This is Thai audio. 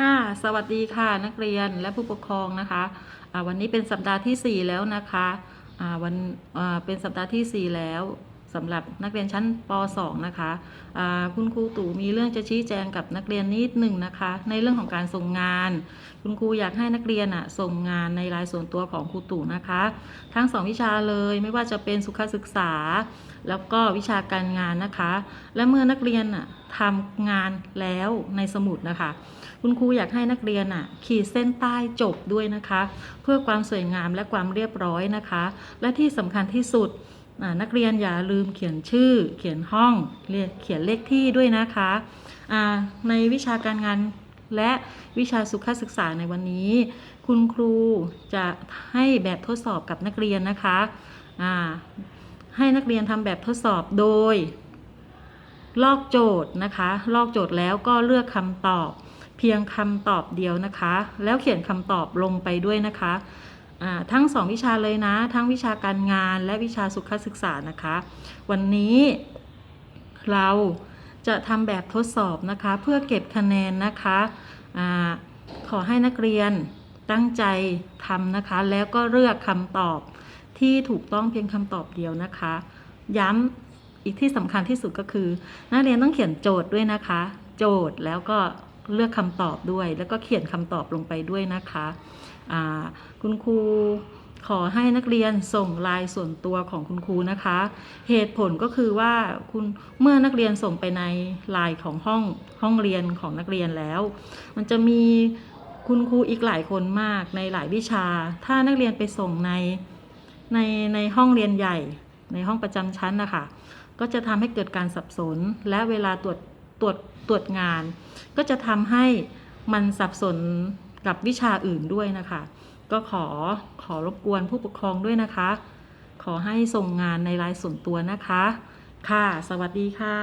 ค่ะ สวัสดีค่ะนักเรียนและผู้ปกครองนะคะะวันนี้เป็นสัปดาห์ทีสี่4 แล้วนะคะะวันเป็นสัปดาห์ทีสี่4 แล้ว สำหรับนักเรียนชั้นป .2 นะคะคุณครูตู่มีเรื่องจะชี้แจงกับนักเรียนนิดหนึ่งนะคะ ในเรื่องของการส่งงาน คุณครูอยากให้นักเรียนอะส่งงานในรายส่วนตัวของครูตู่นะคะ ทั้งสองวิชาเลยไม่ว่าจะเป็นสุขศึกษา แล้วก็วิชาการงานนะคะ และเมื่อนักเรียนอะทำงานแล้วในสมุดนะคะ คุณครูอยากให้นักเรียนอะขีดเส้นใต้จบด้วยนะคะ เพื่อความสวยงามและความเรียบร้อยนะคะ และที่สำคัญที่สุด นักเรียนอย่าลืมเขียนชื่อ เขียนห้องเรียนเขียนเลขที่ด้วยนะคะในวิชาการงานและวิชาสุขศึกษาในวันนี้ คุณครูจะให้แบบทดสอบกับนักเรียนนะคะให้นักเรียนทำแบบทดสอบโดย ลอกโจทย์นะคะ ลอกโจทย์แล้วก็เลือกคำตอบ เพียงคำตอบเดียวนะคะ แล้วเขียนคำตอบลงไปด้วยนะคะ ทั้งสองวิชาเลยนะ ทั้งวิชาการงานและวิชาสุขศึกษานะคะ วันนี้เราจะทำแบบทดสอบนะคะ เพื่อเก็บคะแนนนะคะอขอให้นักเรียนตั้งใจทำนะคะ แล้วก็เลือกคำตอบที่ถูกต้องเพียงคำตอบเดียวนะคะ ย้ำอีกที่สำคัญที่สุดก็คือ นักเรียนต้องเขียนโจทย์ด้วยนะคะ โจทย์แล้วก็ เลือกคำตอบด้วย แล้วก็เขียนคำตอบลงไปด้วยนะคะคุณครูขอให้นักเรียนส่งลายส่วนตัวของคุณครูนะคะ เหตุผลก็คือว่าคุณเมื่อนักเรียนส่งไปในลน์ของห้องห้องเรียนของนักเรียนแล้ว มันจะมีคุณครูอีกหลายคนมากในหลายวิชา ถ้านักเรียนไปส่งในในในห้องเรียนใหญ่ ในห้องประจำชั้นนะคะก็จะทำให้เกิดการสับสนและเวลาตรวจ ตรวจตรวจงาน ก็จะทำให้มันสับสนกับวิชาอื่นด้วยนะคะ ก็ขอขอรบกวนผู้ปกครองด้วยนะคะ ขอให้ส่งงานในรายส่วนตัวนะคะ ค่ะ สวัสดีค่ะ